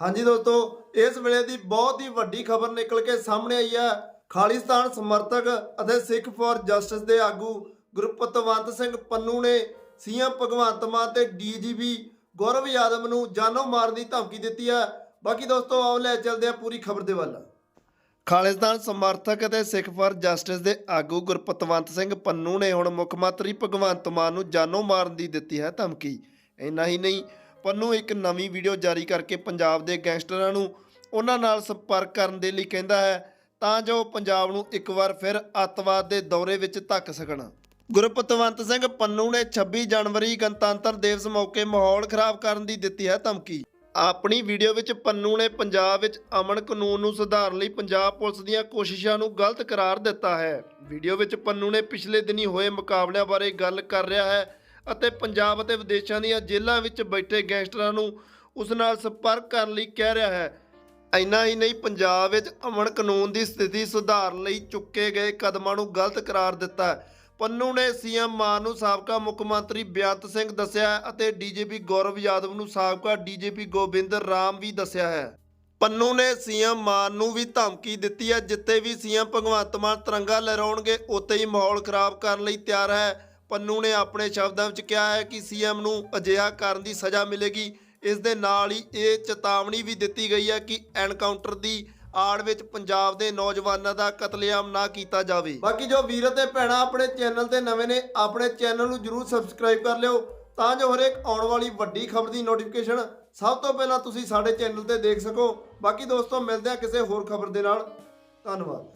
ਹਾਂਜੀ ਦੋਸਤੋ, ਇਸ ਵੇਲੇ ਦੀ ਬਹੁਤ ਹੀ ਵੱਡੀ ਖਬਰ ਨਿਕਲ ਕੇ ਸਾਹਮਣੇ ਆਈ ਹੈ। ਖਾਲਿਸਤਾਨ ਸਮਰਥਕ ਅਤੇ ਸਿੱਖ ਫਾਰ ਜਸਟਿਸ ਦੇ ਆਗੂ ਗੁਰਪਤਵੰਤ ਸਿੰਘ ਪੰਨੂ ਨੇ ਸੀਐਮ ਭਗਵੰਤ ਮਾਨ ਤੇ ਡੀਜੀਪੀ ਗੌਰਵ ਯਾਦਵ ਨੂੰ ਜਾਨੋਂ ਮਾਰਨ ਦੀ ਧਮਕੀ ਦਿੱਤੀ ਹੈ। ਬਾਕੀ ਦੋਸਤੋ, ਆਓ ਲੈ ਚੱਲਦੇ ਆ ਪੂਰੀ ਖਬਰ ਦੇ ਵੱਲ। ਖਾਲਿਸਤਾਨ ਸਮਰਥਕ ਅਤੇ ਸਿੱਖ ਫਾਰ ਜਸਟਿਸ ਦੇ ਆਗੂ ਗੁਰਪਤਵੰਤ ਸਿੰਘ ਪੰਨੂ ਨੇ ਹੁਣ ਮੁੱਖ ਮੰਤਰੀ ਭਗਵੰਤ ਮਾਨ ਨੂੰ ਜਾਨੋਂ ਮਾਰਨ ਦੀ ਦਿੱਤੀ ਹੈ ਧਮਕੀ। ਇੰਨਾ ਹੀ ਨਹੀਂ ਪੰਨੂ ਇੱਕ ਨਵੀਂ ਵੀਡੀਓ ਜਾਰੀ ਕਰਕੇ ਪੰਜਾਬ ਦੇ ਗੈਂਗਸਟਰਾਂ ਨੂੰ ਉਹਨਾਂ ਨਾਲ ਸੰਪਰਕ ਕਰਨ ਦੇ ਲਈ ਕਹਿੰਦਾ ਹੈ, ਤਾਂ ਜੋ ਪੰਜਾਬ ਨੂੰ ਇੱਕ ਵਾਰ ਫਿਰ ਅੱਤਵਾਦ ਦੇ ਦੌਰੇ ਵਿੱਚ ਧੱਕ ਸਕਣ। ਗੁਰਪਤਵੰਤ ਸਿੰਘ ਪੰਨੂ ਨੇ 26 ਜਨਵਰੀ ਗਣਤੰਤਰ ਦਿਵਸ ਮੌਕੇ ਮਾਹੌਲ ਖਰਾਬ ਕਰਨ ਦੀ ਦਿੱਤੀ ਹੈ ਧਮਕੀ। ਆਪਣੀ ਵੀਡੀਓ ਵਿੱਚ ਪੰਨੂ ਨੇ ਪੰਜਾਬ ਵਿੱਚ ਅਮਨ ਕਾਨੂੰਨ ਨੂੰ ਸੁਧਾਰਨ ਲਈ ਪੰਜਾਬ ਪੁਲਿਸ ਦੀਆਂ ਕੋਸ਼ਿਸ਼ਾਂ ਨੂੰ ਗਲਤ ਕਰਾਰ ਦਿੱਤਾ ਹੈ। ਵੀਡੀਓ ਵਿੱਚ ਪੰਨੂ ਨੇ ਪਿਛਲੇ ਦਿਨੀ ਹੋਏ ਮੁਕਾਬਲਿਆਂ ਬਾਰੇ ਗੱਲ ਕਰ ਰਿਹਾ ਹੈ ਅਤੇ ਪੰਜਾਬ ਅਤੇ ਵਿਦੇਸ਼ਾਂ ਦੀਆਂ ਜੇਲ੍ਹਾਂ ਵਿੱਚ ਬੈਠੇ ਗੈਂਗਸਟਰਾਂ ਨੂੰ ਉਸ ਨਾਲ ਸੰਪਰਕ ਕਰਨ ਲਈ ਕਹਿ ਰਿਹਾ ਹੈ। ਇੰਨਾ ਹੀ ਨਹੀਂ, ਪੰਜਾਬ ਵਿੱਚ ਅਮਨ ਕਾਨੂੰਨ ਦੀ ਸਥਿਤੀ ਸੁਧਾਰਨ ਲਈ ਚੁੱਕੇ ਗਏ ਕਦਮਾਂ ਨੂੰ ਗਲਤ ਕਰਾਰ ਦਿੱਤਾ ਪੰਨੂ ਨੇ ਸੀਐਮ ਮਾਨ ਨੂੰ ਸਾਬਕਾ ਮੁੱਖ ਮੰਤਰੀ ਬੇਅੰਤ ਸਿੰਘ ਦੱਸਿਆ ਹੈ ਅਤੇ ਡੀਜੀਪੀ ਗੌਰਵ ਯਾਦਵ ਨੂੰ ਸਾਬਕਾ ਡੀਜੀਪੀ ਗੋਬਿੰਦਰ ਰਾਮ ਵੀ ਦੱਸਿਆ ਹੈ। ਪੰਨੂ ਨੇ ਸੀਐਮ ਮਾਨ ਨੂੰ ਵੀ ਧਮਕੀ ਦਿੱਤੀ ਹੈ ਜਿੱਤੇ ਵੀ ਸੀਐਮ ਭਗਵੰਤ ਮਾਨ ਤਿਰੰਗਾ ਲਹਿਰਾਉਣਗੇ, ਉੱਥੇ ਹੀ ਮਾਹੌਲ ਖਰਾਬ ਕਰਨ ਲਈ ਤਿਆਰ ਹੈ। ਪੰਨੂ ਨੇ ਆਪਣੇ ਸ਼ਬਦਾਂ ਵਿੱਚ ਕਿਹਾ ਹੈ ਕਿ ਸੀਐਮ ਨੂੰ ਅਜਿਹਾ ਕਰਨ ਦੀ ਸਜ਼ਾ ਮਿਲੇਗੀ। ਇਸ ਦੇ ਨਾਲ ਹੀ ਇਹ ਚੇਤਾਵਨੀ ਵੀ ਦਿੱਤੀ ਗਈ ਹੈ ਕਿ ਐਨਕਾਊਂਟਰ ਦੀ ਆੜ ਵਿੱਚ ਪੰਜਾਬ ਦੇ ਨੌਜਵਾਨਾਂ ਦਾ ਕਤਲੇਆਮ ਨਾ ਕੀਤਾ ਜਾਵੇ। ਬਾਕੀ ਜੋ ਵੀਰ ਤੇ ਭੈਣਾਂ ਆਪਣੇ ਚੈਨਲ ਤੇ ਨਵੇਂ ਨੇ, ਆਪਣੇ ਚੈਨਲ ਨੂੰ ਜਰੂਰ ਸਬਸਕ੍ਰਾਈਬ ਕਰ ਲਿਓ। ਤਾਂ ਜੋ ਹਰੇਕ ਆਉਣ ਵਾਲੀ ਵੱਡੀ ਖਬਰ ਦੀ ਨੋਟੀਫਿਕੇਸ਼ਨ ਸਭ ਤੋਂ ਪਹਿਲਾਂ ਤੁਸੀਂ ਸਾਡੇ ਚੈਨਲ ਤੇ ਦੇਖ ਸਕੋ। ਬਾਕੀ ਦੋਸਤੋ, ਮਿਲਦੇ ਹਾਂ ਕਿਸੇ ਹੋਰ ਖਬਰ ਦੇ ਨਾਲ। ਧੰਨਵਾਦ।